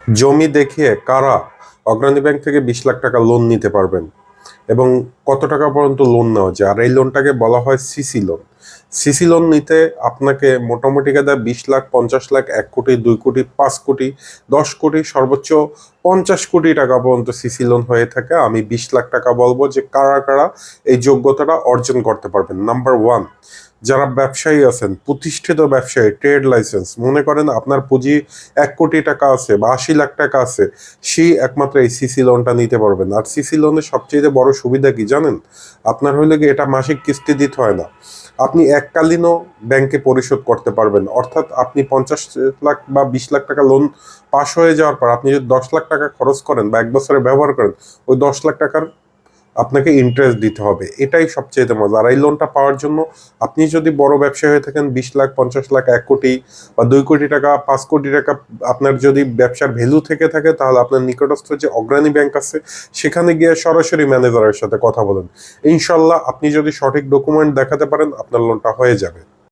জমি দেখিয়ে কারা অগ্রণী ব্যাংক থেকে বিশ লাখ টাকা লোন নিতে পারবেন? এবং কত টাকা পর্যন্ত লোন নেওয়া যায় আর এই লোনটাকে বলা হয় সিসি লোন সিসি লোন নিতে আপনাকে মোটামুটি কাদা বিশ লাখ, পঞ্চাশ লাখ, এক কোটি, দুই কোটি, পাঁচ কোটি, দশ কোটি, সর্বোচ্চ পঞ্চাশ কোটি টাকা পর্যন্ত সিসি লোন হয়ে থাকে। আমি বিশ লাখ টাকা বলব যে কারা কারা এই যোগ্যতাটা অর্জন করতে পারবেন। নাম্বার ওয়ান যারা ব্যবসায়ী আছেন, প্রতিষ্ঠিত ব্যবসায়ী ট্রেড লাইসেন্স মনে করেন আপনার পুঁজি এক কোটি টাকা আছে বা আশি লাখ টাকা আছে, সেই একমাত্র এই সিসি লোনটা নিতে পারবেন। আর সিসি লোনের সবচেয়ে বড় সুবিধা কি জানেন? আপনার হইলে কি এটা মাসিক কিস্তি দিতে হয় না। আপনি এককালীনও ব্যাংকে পরিশোধ করতে পারবেন। অর্থাৎ আপনি পঞ্চাশ লাখ বা বিশ লাখ টাকা লোন পাশ হয়ে যাওয়ার পর আপনি যদি দশ লাখ টাকা খরচ করেন বা এক বছরে ব্যবহার করেন, ওই দশ লাখ টাকার আপনাকে ইন্টারেস্ট দিতে হবে। এটাই সবচেয়ে মজা। আর এই লোনটা পাওয়ার জন্য আপনি যদি বড় ব্যবসায়ী হয়ে থাকেন, বিশ লাখ, পঞ্চাশ লাখ, এক কোটি বা দুই কোটি টাকা, পাঁচ কোটি টাকা আপনার যদি ব্যবসার ভ্যালু থেকে থাকে, তাহলে আপনার নিকটস্থ যে অগ্রণী ব্যাংক আছে, সেখানে গিয়ে সরাসরি ম্যানেজারের সাথে কথা বলেন। ইনশাল্লাহ আপনি যদি সঠিক ডকুমেন্ট দেখাতে পারেন, আপনার লোনটা হয়ে যাবে।